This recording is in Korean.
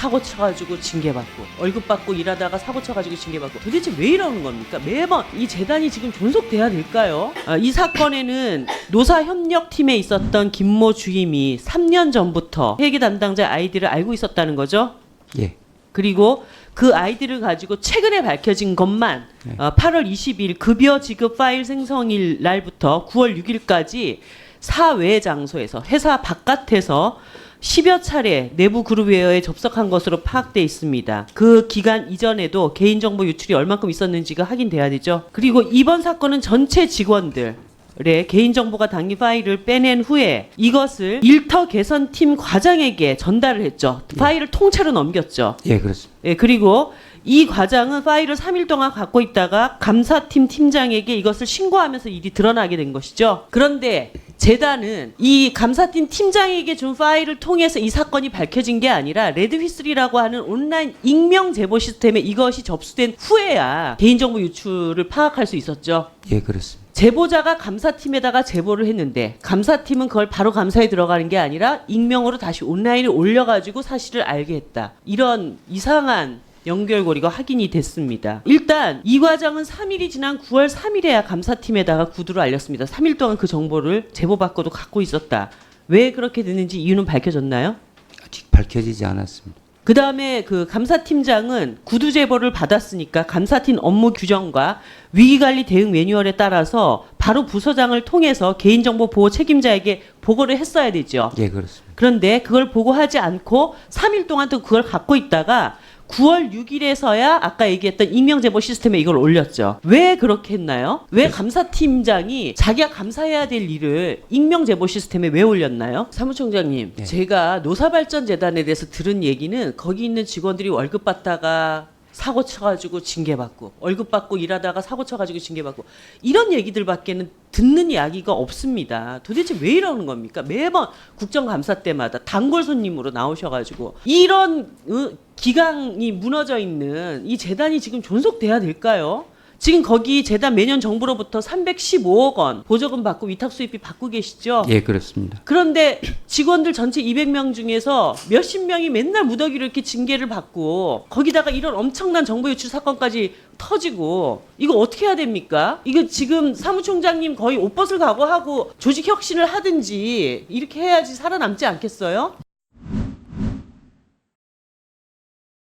사고 쳐가지고 징계받고 월급 받고 일하다가 사고 쳐가지고 징계받고 도대체 왜 이러는 겁니까? 매번 이 재단이 지금 존속돼야 될까요? 아, 이 사건에는 노사협력팀에 있었던 김모 주임이 3년 전부터 회계 담당자 아이디를 알고 있었다는 거죠. 예. 그리고 그 아이디를 가지고 최근에 밝혀진 것만 어, 8월 20일 급여 지급 파일 생성일 날부터 9월 6일까지 사외 장소에서 회사 바깥에서 10여 차례 내부 그룹웨어에 접속한 것으로 파악돼 있습니다. 그 기간 이전에도 개인정보 유출이 얼만큼 있었는지가 확인돼야 되죠. 그리고 이번 사건은 전체 직원들 의 개인정보가 담긴 파일을 빼낸 후에 이것을 일터 개선팀 과장에게 전달을 했죠. 파일을 통째로 넘겼죠. 예, 그렇습니다. 예, 그리고 이 과장은 파일을 3일 동안 갖고 있다가 감사팀 팀장에게 이것을 신고하면서 일이 드러나게 된 것이죠. 그런데 재단은 이 감사팀 팀장에게 준 파일을 통해서 이 사건이 밝혀진 게 아니라 레드 휘슬이라고 하는 온라인 익명 제보 시스템에 이것이 접수된 후에야 개인정보 유출을 파악할 수 있었죠. 예, 그렇습니다. 제보자가 감사팀에다가 제보를 했는데 감사팀은 그걸 바로 감사에 들어가는 게 아니라 익명으로 다시 온라인에 올려가지고 사실을 알게 했다. 이런 이상한 연결고리가 확인이 됐습니다. 일단 이 과장은 3일이 지난 9월 3일에야 감사팀에다가 구두를 알렸습니다. 3일 동안 그 정보를 제보받고도 갖고 있었다. 왜 그렇게 됐는지 이유는 밝혀졌나요? 아직 밝혀지지 않았습니다. 그 다음에 그 감사팀장은 구두 제보를 받았으니까 감사팀 업무 규정과 위기관리 대응 매뉴얼에 따라서 바로 부서장을 통해서 개인정보 보호 책임자에게 보고를 했어야 되죠. 예, 그렇습니다. 그런데 그걸 보고하지 않고 3일 동안 또 그걸 갖고 있다가 9월 6일에서야 아까 얘기했던 익명제보 시스템에 이걸 올렸죠. 왜 그렇게 했나요? 왜 감사팀장이 자기가 감사해야 될 일을 익명제보 시스템에 왜 올렸나요? 사무총장님, 네. 제가 노사발전재단에 대해서 들은 얘기는 거기 있는 직원들이 월급 받다가 사고 쳐가지고 징계받고 월급 받고 일하다가 사고 쳐가지고 징계받고 이런 얘기들밖에는 듣는 이야기가 없습니다. 도대체 왜 이러는 겁니까? 매번 국정감사 때마다 단골 손님으로 나오셔가지고 이런 어, 기강이 무너져 있는 이 재단이 지금 존속돼야 될까요? 지금 거기 재단 매년 정부로부터 315억 원 보조금 받고 위탁 수입비 받고 계시죠? 예, 그렇습니다. 그런데 직원들 전체 200명 중에서 몇십 명이 맨날 무더기로 이렇게 징계를 받고 거기다가 이런 엄청난 정보 유출 사건까지 터지고 이거 어떻게 해야 됩니까? 이거 지금 사무총장님 거의 옷벗을 각오하고 조직 혁신을 하든지 이렇게 해야지 살아남지 않겠어요?